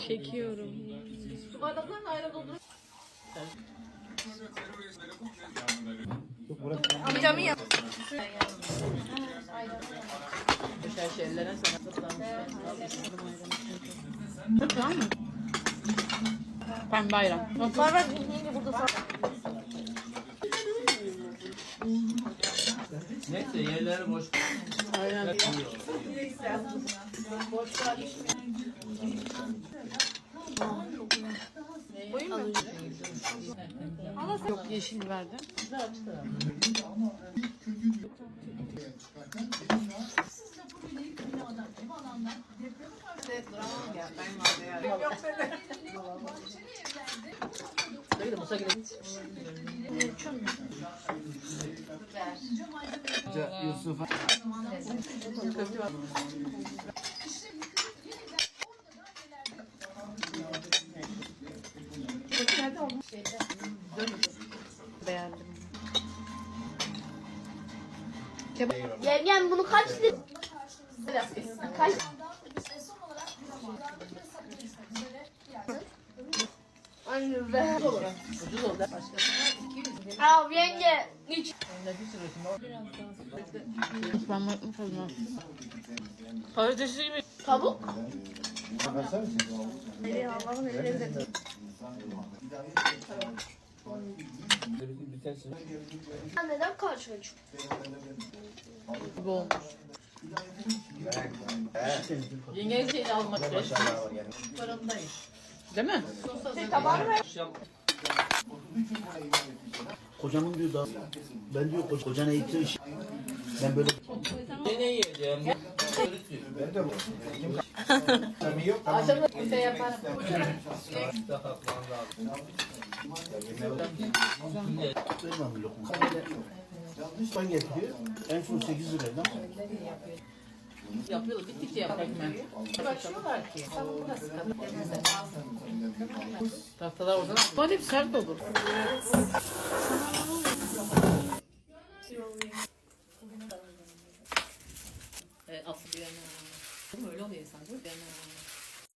Çekiyorum. Bardaklarını ayrı doldurup. Amcamın ya. Düşer şeylere sana. Tamam mı? Pembe ayran. Var var burada sağ. Neyse yerleri boş. Ayran. Yok yeşil verdi. Böyle Musa gibi. Yusuf'a Yengem bunu kaç lira? Kaç? Anne be. Ucuz oldu. Abi yenge. Hiç. Ben bakma fazla. Patatesi gibi. Tavuk. bitersin. Neden karşına çık? Gibi olmuş. Yengenin şeyini almak için. Paramdayım. Değil mi? Tabağını ver. Kocamın diyor da ben diyor koc- kocan eğitim işi. Ben böyle Ne yiyeceğim? Ben de bu. Akşam bir şey yaparım. vermem Ben getiriyor. En son 8 lirayla. Yapıyorlar. Bittikçe yapar hemen. Başlıyorlar ki. Tahtalar oradan Bu hep sert olur. e, asıl bir yana. Öyle oluyor insan değil mi?